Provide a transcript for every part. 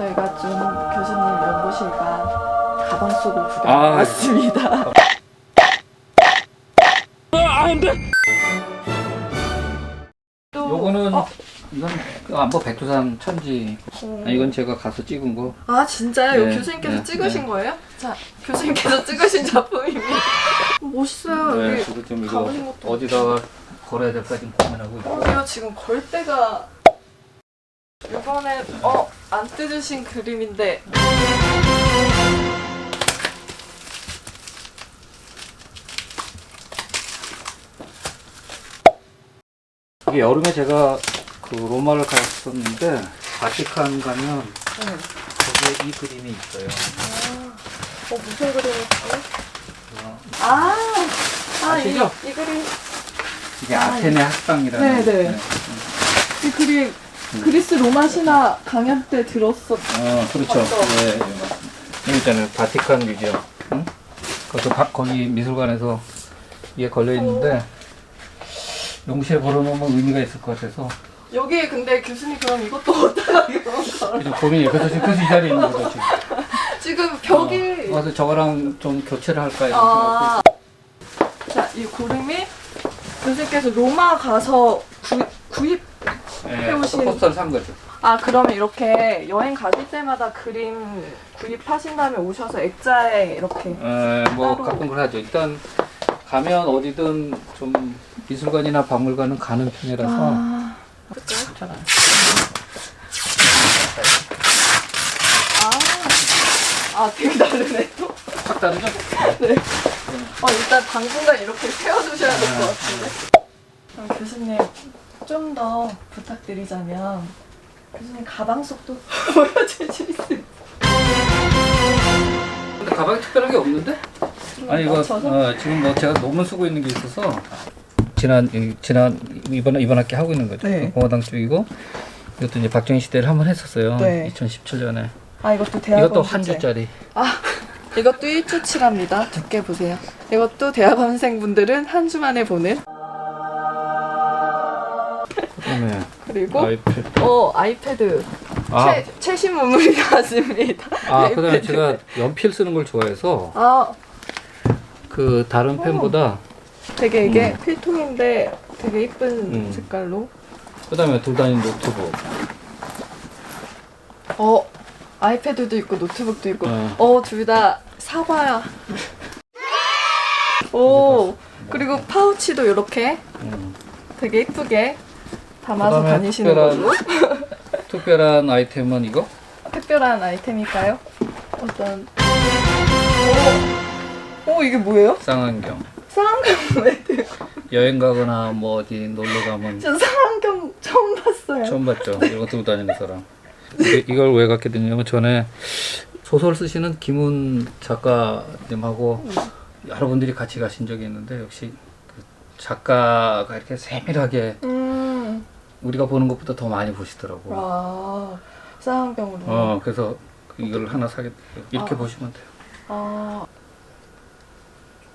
저희가 좀 교수님 연구실과 가방 속을 구경 아, 왔습니다. 또 요거는 어, 이건 그 안보 백두산 천지. 어. 아, 이건 제가 가서 찍은 거. 아 진짜요? 네, 교수님께서 네, 찍으신 네. 거예요? 자 교수님께서 찍으신 작품입니다. 멋있어요. 네, 여기 그리고 좀 이거 가보신 것도 어디다가 걸어야 될까 지금 고민하고. 어, 이거 지금 걸 때가 이번에 어 안 뜯으신 그림인데 이게 여름에 제가 그 로마를 갔었는데 바티칸 가면 네. 거기에 이 그림이 있어요. 어 무슨 그림이었어요? 어, 아, 아 이, 아시죠? 이 그림 이게 아테네 학당이라는. 네, 네. 이 그림 그리스 로마 신화 강연 때 들었었. 어, 그렇죠. 맞죠? 네, 네, 맞습니다. 여기 있잖아요. 바티칸 뮤지엄. 응? 거기, 바, 거기 미술관에서 이게 걸려 있는데 용실에 걸어놓으면 의미가 있을 것 같아서 여기 근데 교수님 그럼 이것도 어디다 이런 걸좀 고민이에요. 그래서 지금 그래서 이 자리에 있는 거죠 지금. 지금 벽이 어, 와서 저거랑 좀 교체를 할까 이렇게 아. 자, 이 고름이 교수님께서 로마 가서 구, 구입 네, 해오신- 포스터를 산 거죠. 아 그러면 이렇게 여행 가실 때마다 그림 구입하신 다음에 오셔서 액자에 이렇게 에, 뭐 따로. 가끔 그러죠. 일단 가면 어디든 좀 미술관이나 박물관은 가는 편이라서 아? 괜찮아요. 아, 아 되게 다르네 또. 확 다르죠? 네. 어 일단 당분간 이렇게 세워두셔야 될 것 같은데. 그럼 교수님 좀 더 부탁드리자면 교수님 가방 속도 보여주실 수 있어요? 근데 가방에 특별한 게 없는데? 아니 이거? 어, 지금 뭐 제가 논문 쓰고 있는 게 있어서 지난 이- 지난 이번 이번 학기 하고 있는 거죠. 네. 공화당 쪽이고 이것도 이제 박정희 시대를 한번 했었어요. 네. 2017년에 아 이것도 대학원 이것도 한. 주짜리. 아 이것도 1주치랍니다. 두께 보세요. 이것도 대학원생분들은 한 주 만에 보는 그다음에 그리고 아이패드. 어 아이패드 아, 최, 최신 문물이 나왔습니다. 아 그다음에 아이패드. 제가 연필 쓰는 걸 좋아해서 아 그 다른 펜보다 되게 이게 필통인데 되게 이쁜 음. 색깔로 그다음에 둘 다닌 노트북. 어 아이패드도 있고 노트북도 있고 어. 어둘 다 사과야. 오 그리고 파우치도 이렇게 음. 되게 이쁘게 담아서 그다음에 다니시는 특별한- 걸로. 특별한 아이템은 이거? 특별한 아이템일까요? 어떤 오, 오 이게 뭐예요? 쌍안경. 쌍안경 왜 들고? 여행 가거나 뭐 어디 놀러 가면 저 쌍안경 처음 봤어요. 처음 봤죠. 이거 들고 다니는 사람. 이게- 이걸 왜 갖게 됐냐면 전에 소설 쓰시는 김훈 작가님하고 여러분들이 같이 가신 적이 있는데 역시 그 작가가 이렇게 세밀하게 음, 우리가 보는 것보다 더 많이 보시더라고. 아 쌍안경으로. 어 그래서 이걸 하나 사겠 이렇게 아. 보시면 돼요. 아,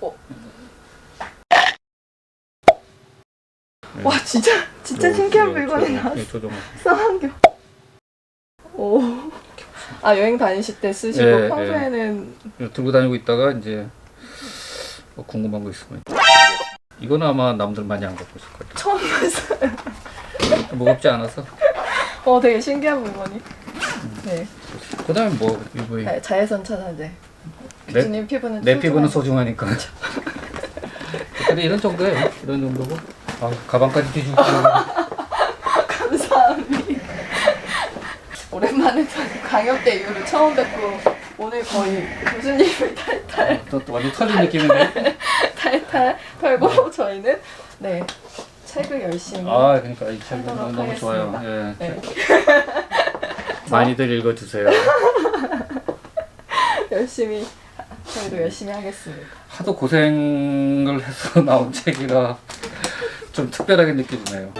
어. 와 진짜 진짜 신기한 물건이 나왔어. 쌍안경. 오. 아 여행 다니실 때 쓰시고 예, 평소에는 들고 다니고 있다가 이제 뭐 궁금한 거 있으면 이거는 아마 남들 많이 안 갖고 있을 거예요. 처음 봤어요. 무겁지 않아서. 어 되게 신기한 물건이. 네. 그 다음에 뭐 UV. 네, 자외선 차단제. 내, 교수님 피부는 내 피부는 소중하니까. 근데 이런 정도예요. 이런 정도고. 아, 가방까지 뒤지고. 감사합니다. 오랜만에 때 이후로 처음 뵙고 오늘 거의 교수님을 탈탈 또, 또 완전 털린 느낌인데. 탈탈 털고 저희는 네 책을 열심히 아, 그러니까 이책 하도록 너무 좋아요. 예. 네, 많이들 읽어주세요. 열심히 저희도 열심히 하겠습니다. 하도 고생을 해서 나온 책이라 좀 특별하게 느껴지네요.